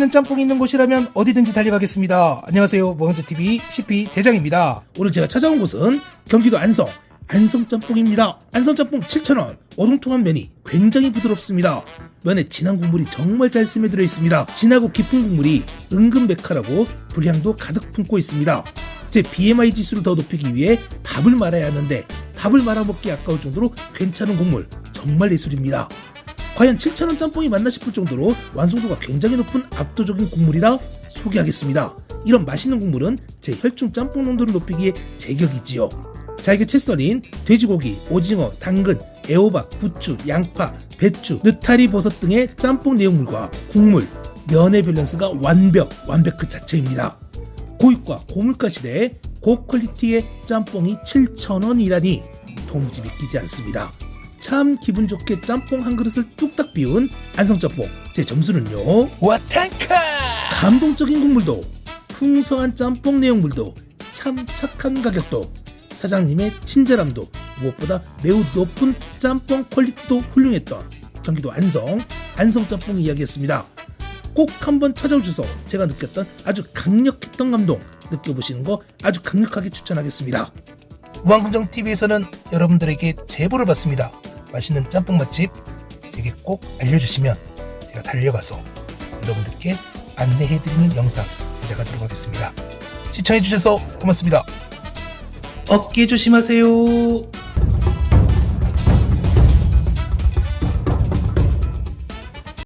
맛있는 짬뽕이 있는 곳이라면 어디든지 달려가겠습니다. 안녕하세요. 모형제TV CP 대장입니다. 오늘 제가 찾아온 곳은 경기도 안성 안성짬뽕입니다. 안성짬뽕 7,000원 어동통한 면이 굉장히 부드럽습니다. 면에 진한 국물이 정말 잘 스며들어 있습니다. 진하고 깊은 국물이 은근 매칼하고 불향도 가득 품고 있습니다. 제 BMI 지수를 더 높이기 위해 밥을 말아야 하는데 밥을 말아먹기 아까울 정도로 괜찮은 국물 정말 예술입니다. 과연 7,000원 짬뽕이 맞나 싶을 정도로 완성도가 굉장히 높은 압도적인 국물이라 소개하겠습니다. 이런 맛있는 국물은 제 혈중 짬뽕 농도를 높이기에 제격이지요. 잘게 채 썰인 돼지고기, 오징어, 당근, 애호박, 부추, 양파, 배추, 느타리 버섯 등의 짬뽕 내용물과 국물, 면의 밸런스가 완벽, 완벽 그 자체입니다. 고육과 고물가 시대에 고퀄리티의 짬뽕이 7,000원이라니 도무지 믿기지 않습니다. 참 기분 좋게 짬뽕 한 그릇을 뚝딱 비운 안성짬뽕. 제 점수는요? 와탄카! 감동적인 국물도 풍성한 짬뽕 내용물도 참 착한 가격도 사장님의 친절함도 무엇보다 매우 높은 짬뽕 퀄리티도 훌륭했던 경기도 안성 안성짬뽕 이야기였습니다. 꼭 한번 찾아오셔서 제가 느꼈던 아주 강력했던 감동 느껴보시는 거 아주 강력하게 추천하겠습니다. 우왕긍정 TV에서는 여러분들에게 제보를 받습니다. 맛있는 짬뽕 맛집 제게 꼭 알려주시면 제가 달려가서 여러분들께 안내해드리는 영상 제작하도록 하겠습니다. 시청해주셔서 고맙습니다. 어깨 조심하세요.